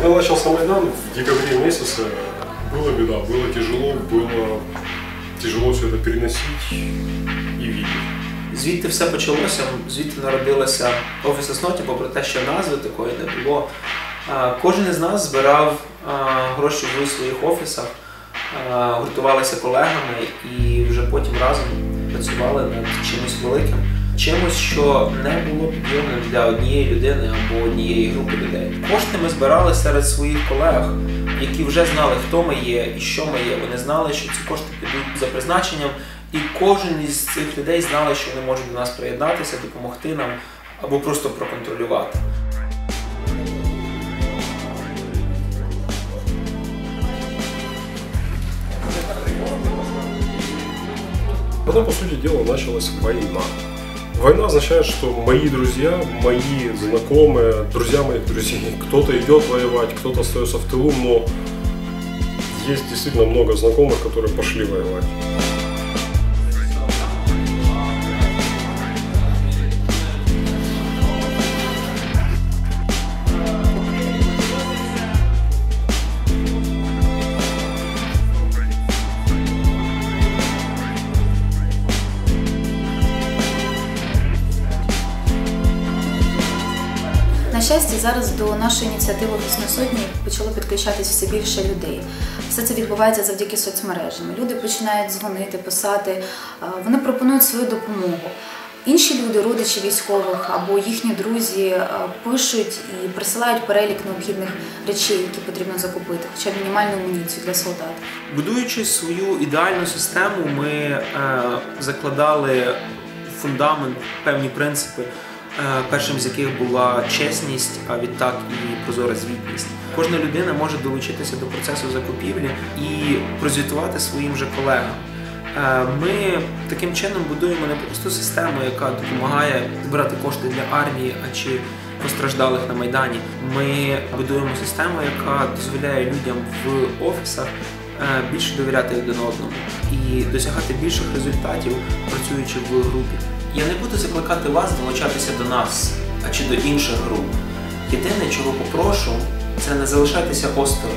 Когда начался Майдан, в декабре месяце была беда, было тяжело, было тяжело все это переносить и видеть. Звідти все почалося, звідти народилася офіс Осноті, попри те, що назви такої не було. А, Кожен із нас збирав а, гроші в своїх офісах, а, гуртувалися колегами і вже потім разом працювали над чимось великим, чимось, що не було підйомним для однієї людини або однієї групи людей. Кошти ми збирали серед своїх колег, які вже знали, хто ми є і що ми є. Вони знали, що ці кошти підуть за призначенням, і кожен із цих людей знали, що вони можуть до нас приєднатися, допомогти нам або просто проконтролювати. Потом, по сути дела, началась война. Война означает, что мои друзья, мои знакомые, друзья моих друзей, кто-то идет воевать, кто-то остается в тылу, но есть действительно много знакомых, которые пошли воевать. На щастя, зараз до нашої ініціативи «Офісної сотні почало підключатись все більше людей. Все це відбувається завдяки соцмережам. Люди починають дзвонити, писати, вони пропонують свою допомогу. Інші люди, родичі військових або їхні друзі, пишуть і присилають перелік необхідних речей, які потрібно закупити, хоча б мінімальну амуніцію для солдат. Будуючи свою ідеальну систему, ми е, закладали фундамент, певні принципи, е, першим з яких була чесність, а відтак і прозора звітність. Кожна людина може долучитися до процесу закупівлі і прозвітувати своїм же колегам. Е, Ми таким чином будуємо не просто систему, яка допомагає збирати кошти для армії, а чи постраждалих на майдані. Ми будуємо систему, яка дозволяє людям в офісах е, більше довіряти один одному і досягати більших результатів, працюючи в групі. Я не буду закликати вас долучатися до нас, а чи до інших груп. Єдине, чого попрошу, це не залишайтеся осторонь.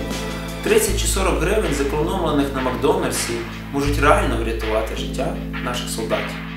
30 чи 40 гривень, зекономлених на Макдональдсі, можуть реально врятувати життя наших солдатів.